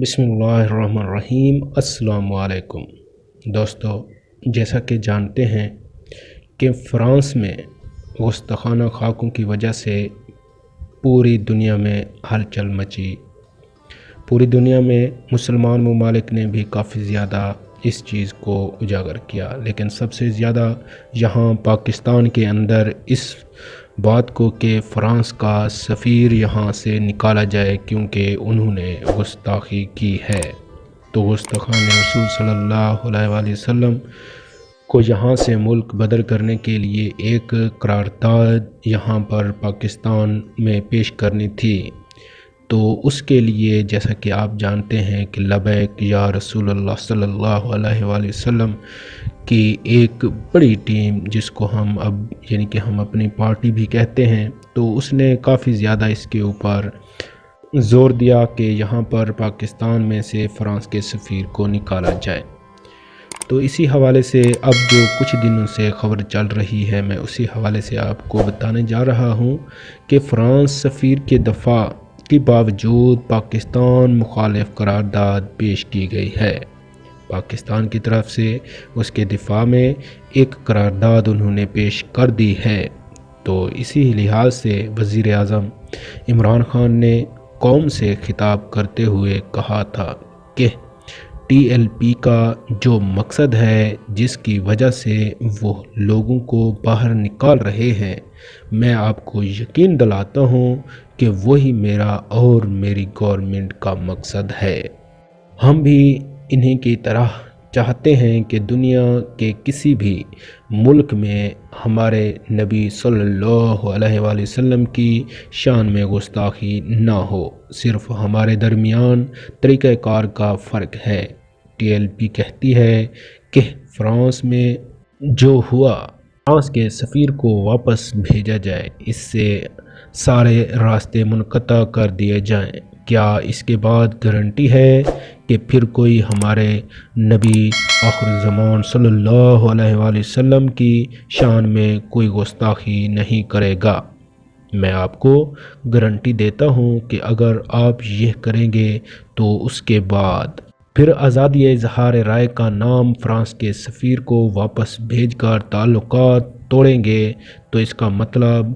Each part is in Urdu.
بسم اللہ الرحمن الرحیم۔ السلام علیکم۔ دوستو، جیسا کہ جانتے ہیں کہ فرانس میں گستخانہ خاکوں کی وجہ سے پوری دنیا میں ہلچل مچی۔ پوری دنیا میں مسلمان ممالک نے بھی کافی زیادہ اس چیز کو اجاگر کیا، لیکن سب سے زیادہ یہاں پاکستان کے اندر اس بات کو کہ فرانس کا سفیر یہاں سے نکالا جائے کیونکہ انہوں نے گستاخی کی ہے۔ تو گستخان رسول صلی اللہ علیہ وآلہ وسلم کو یہاں سے ملک بدر کرنے کے لیے ایک قرارداد یہاں پر پاکستان میں پیش کرنی تھی۔ تو اس کے لیے جیسا کہ آپ جانتے ہیں کہ لبیک یا رسول اللہ صلی اللہ علیہ وآلہ وسلم کی ایک بڑی ٹیم جس کو ہم اب یعنی کہ ہم اپنی پارٹی بھی کہتے ہیں، تو اس نے کافی زیادہ اس کے اوپر زور دیا کہ یہاں پر پاکستان میں سے فرانس کے سفیر کو نکالا جائے۔ تو اسی حوالے سے اب جو کچھ دنوں سے خبر چل رہی ہے، میں اسی حوالے سے آپ کو بتانے جا رہا ہوں کہ فرانس سفیر کے دفاع کے باوجود پاکستان مخالف قرارداد پیش کی گئی ہے۔ پاکستان کی طرف سے اس کے دفاع میں ایک قرارداد انہوں نے پیش کر دی ہے۔ تو اسی لحاظ سے وزیر اعظم عمران خان نے قوم سے خطاب کرتے ہوئے کہا تھا کہ ٹی ایل پی کا جو مقصد ہے، جس کی وجہ سے وہ لوگوں کو باہر نکال رہے ہیں، میں آپ کو یقین دلاتا ہوں کہ وہی میرا اور میری گورنمنٹ کا مقصد ہے۔ ہم بھی انہیں کی طرح چاہتے ہیں کہ دنیا کے کسی بھی ملک میں ہمارے نبی صلی اللہ علیہ وآلہ وسلم کی شان میں گستاخی نہ ہو۔ صرف ہمارے درمیان طریقہ کار کا فرق ہے۔ ٹی ایل پی کہتی ہے کہ فرانس میں جو ہوا، فرانس کے سفیر کو واپس بھیجا جائے۔ اس سے سارے راستے منقطع کر دیے جائیں۔ کیا اس کے بعد گارنٹی ہے کہ پھر کوئی ہمارے نبی آخر زمان صلی اللہ علیہ وآلہ وسلم کی شان میں کوئی گستاخی نہیں کرے گا؟ میں آپ کو گارنٹی دیتا ہوں کہ اگر آپ یہ کریں گے تو اس کے بعد۔ پھر آزادی اظہار رائے کا نام فرانس کے سفیر کو واپس بھیج کر تعلقات توڑیں گے، تو اس کا مطلب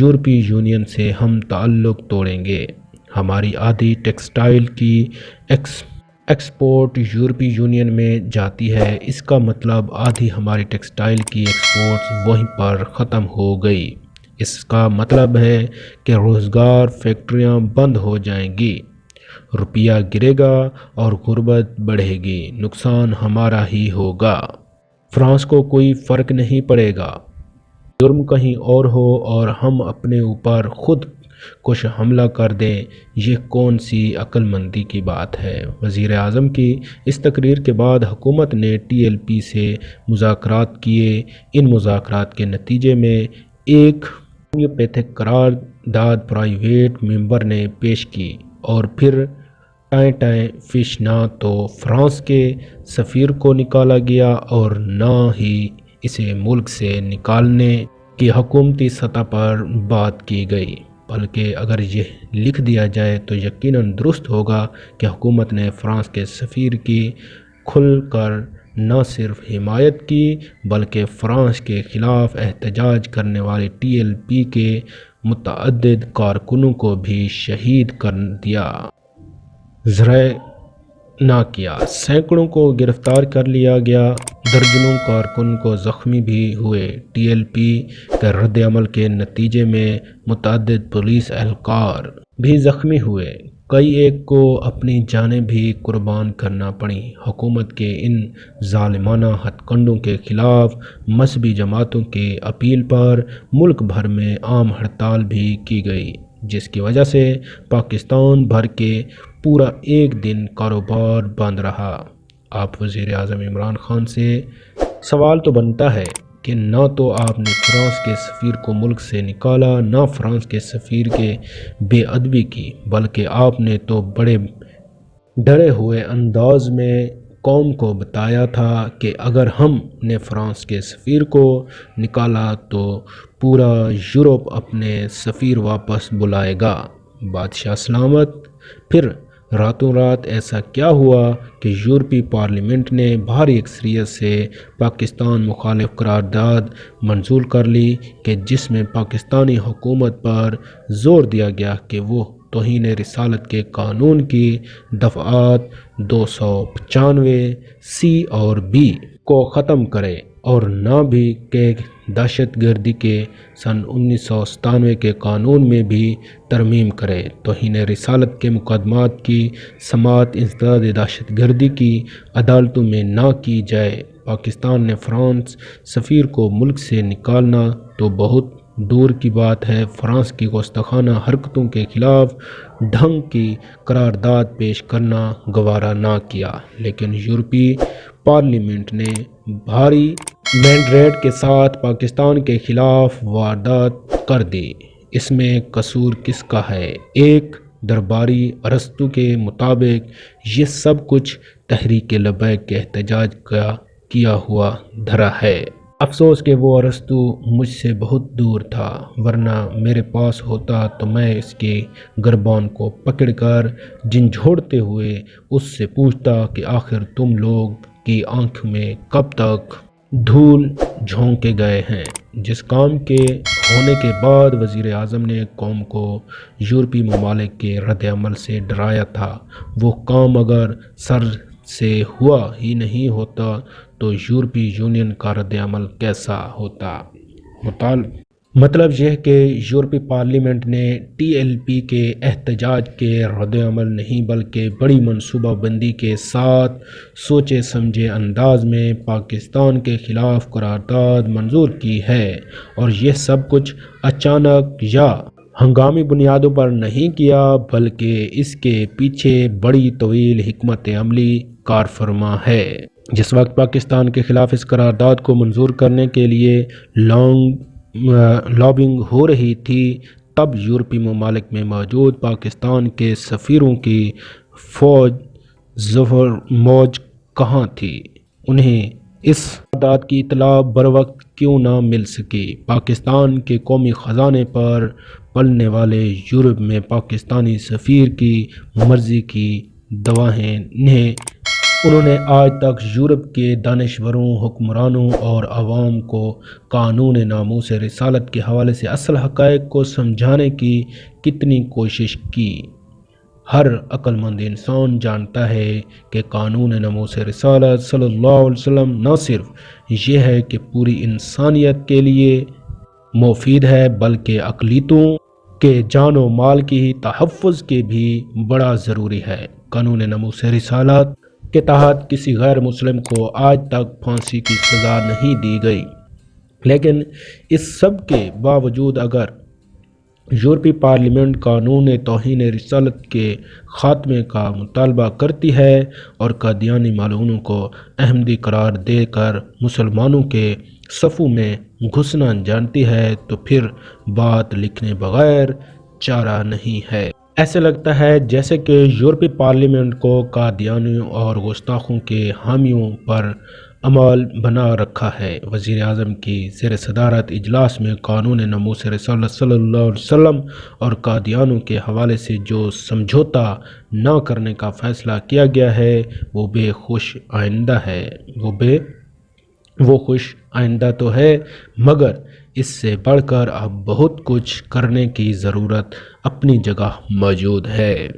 یورپی یونین سے ہم تعلق توڑیں گے۔ ہماری آدھی ٹیکسٹائل کی ایکس، ایکسپورٹ یورپی یونین میں جاتی ہے۔ اس کا مطلب آدھی ہماری ٹیکسٹائل کی ایکسپورٹس وہیں پر ختم ہو گئی۔ اس کا مطلب ہے کہ روزگار فیکٹریاں بند ہو جائیں گی، روپیہ گرے گا اور غربت بڑھے گی۔ نقصان ہمارا ہی ہوگا۔ فرانس کو کوئی فرق نہیں پڑے گا۔ جرم کہیں اور ہو اور ہم اپنے اوپر خود کچھ حملہ کر دیں، یہ کون سی عقل مندی کی بات ہے؟ وزیر اعظم کی اس تقریر کے بعد حکومت نے ٹی ایل پی سے مذاکرات کیے۔ ان مذاکرات کے نتیجے میں ایک ہومیوپیتھک قرار داد پرائیویٹ ممبر نے پیش کی اور پھر ٹائیں ٹائیں فش نہ تو فرانس کے سفیر کو نکالا گیا اور نہ ہی اسے ملک سے نکالنے کی حکومتی سطح پر بات کی گئی۔ بلکہ اگر یہ لکھ دیا جائے تو یقیناً درست ہوگا کہ حکومت نے فرانس کے سفیر کی کھل کر نہ صرف حمایت کی، بلکہ فرانس کے خلاف احتجاج کرنے والے ٹی ایل پی کے متعدد کارکنوں کو بھی شہید کر دیا۔ ذرائع نہ کیا۔ سینکڑوں کو گرفتار کر لیا گیا۔ درجنوں کارکن کو زخمی بھی ہوئے۔ ٹی ایل پی کے رد عمل کے نتیجے میں متعدد پولیس اہلکار بھی زخمی ہوئے۔ کئی ایک کو اپنی جانیں بھی قربان کرنا پڑیں حکومت کے ان ظالمانہ ہتھ کنڈوں کے خلاف مذہبی جماعتوں کے اپیل پر ملک بھر میں عام ہڑتال بھی کی گئی، جس کی وجہ سے پاکستان بھر کے پورا ایک دن کاروبار بند رہا۔ آپ وزیر اعظم عمران خان سے سوال تو بنتا ہے کہ نہ تو آپ نے فرانس کے سفیر کو ملک سے نکالا، نہ فرانس کے سفیر کے بے ادبی کی، بلکہ آپ نے تو بڑے ڈرے ہوئے انداز میں قوم کو بتایا تھا کہ اگر ہم نے فرانس کے سفیر کو نکالا تو پورا یورپ اپنے سفیر واپس بلائے گا۔ بادشاہ سلامت۔ پھر راتوں رات ایسا کیا ہوا کہ یورپی پارلیمنٹ نے بھاری اکثریت سے پاکستان مخالف قرارداد منظور کر لی کہ جس میں پاکستانی حکومت پر زور دیا گیا کہ وہ توہین رسالت کے قانون کی دفعات دو سو پچانوے سی اور بی کو ختم کرے اور نہ بھی کہ دہشت گردی کے سن انیس سو ستانوے کے قانون میں بھی ترمیم کرے۔ توہین رسالت کے مقدمات کی سماعت انسداد دہشت گردی کی عدالتوں میں نہ کی جائے۔ پاکستان نے فرانس سفیر کو ملک سے نکالنا تو بہت دور کی بات ہے۔ فرانس کی گستاخانہ حرکتوں کے خلاف ڈھنگ کی قرارداد پیش کرنا گوارا نہ کیا۔ لیکن یورپی پارلیمنٹ نے بھاری مینڈریٹ کے ساتھ پاکستان کے خلاف واردات کر دی اس میں قصور کس کا ہے؟ ایک، درباری ارستو کے مطابق یہ سب کچھ تحریک لبیک کے احتجاج کا کیا ہوا دھرا ہے۔ افسوس کہ وہ ارستو مجھ سے بہت دور تھا، ورنہ میرے پاس ہوتا تو میں اس کے گربان کو پکڑ کر جھنجھوڑتے ہوئے اس سے پوچھتا کہ آخر تم لوگ کی آنکھ میں کب تک دھول جھونکے گئے ہیں، جس کام کے ہونے کے بعد وزیر اعظم نے قوم کو یورپی ممالک کے رد عمل سے ڈرایا تھا۔ وہ کام اگر سر سے ہوا ہی نہیں ہوتا تو یورپی یونین کا رد عمل کیسا ہوتا؟ مطلب یہ کہ یورپی پارلیمنٹ نے ٹی ایل پی کے احتجاج کے رد عمل نہیں بلکہ بڑی منصوبہ بندی کے ساتھ سوچے سمجھے انداز میں پاکستان کے خلاف قرارداد منظور کی ہے اور یہ سب کچھ اچانک یا ہنگامی بنیادوں پر نہیں کیا بلکہ اس کے پیچھے بڑی طویل حکمت عملی کار فرما ہے۔ جس وقت پاکستان کے خلاف اس قرارداد کو منظور کرنے کے لیے لانگ لابنگ ہو رہی تھی، تب یورپی ممالک میں موجود پاکستان کے سفیروں کی فوج ظفر موج کہاں تھی؟ انہیں اس قرارداد کی اطلاع بر وقت کیوں نہ مل سکی؟ پاکستان کے قومی خزانے پر پلنے والے یورپ میں پاکستانی سفیر کی مرضی کی دواہیں نے انہوں نے آج تک یورپ کے دانشوروں، حکمرانوں اور عوام کو قانون ناموس رسالت کے حوالے سے اصل حقائق کو سمجھانے کی کتنی کوشش کی۔ ہر مند انسان جانتا ہے کہ قانون ناموس رسالت صلی اللہ علیہ وسلم نہ صرف یہ ہے کہ پوری انسانیت کے لیے مفید ہے، بلکہ اقلیتوں کے جان و مال کی تحفظ کے بھی بڑا ضروری ہے۔ قانون ناموس رسالت کے تحت کسی غیر مسلم کو آج تک پھانسی کی سزا نہیں دی گئی۔ لیکن اس سب کے باوجود اگر یورپی پارلیمنٹ قانون توہین رسالت کے خاتمے کا مطالبہ کرتی ہے اور قادیانی معلوموں کو احمدی قرار دے کر مسلمانوں کے صفوں میں گھسنا جانتی ہے تو پھر بات لکھنے بغیر چارہ نہیں ہے۔ ایسے لگتا ہے جیسے کہ یورپی پارلیمنٹ کو قادیانیوں اور گستاخوں کے حامیوں پر عمال بنا رکھا ہے۔ وزیر اعظم کی زیر صدارت اجلاس میں قانون نموس رسول صلی اللہ علیہ وسلم اور قادیانوں کے حوالے سے جو سمجھوتا نہ کرنے کا فیصلہ کیا گیا ہے، وہ بے خوش آئندہ ہے۔ وہ بے، وہ خوش آئندہ تو ہے، مگر اس سے بڑھ کر اب بہت کچھ کرنے کی ضرورت اپنی جگہ موجود ہے۔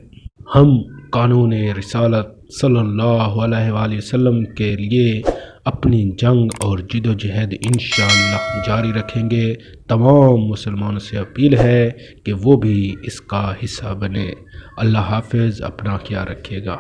ہم قانون رسالت صلی اللہ علیہ وآلہ وسلم کے لیے اپنی جنگ اور جد و جہد انشاءاللہ جاری رکھیں گے۔ تمام مسلمانوں سے اپیل ہے کہ وہ بھی اس کا حصہ بنے اللہ حافظ، اپنا کیا رکھے گا۔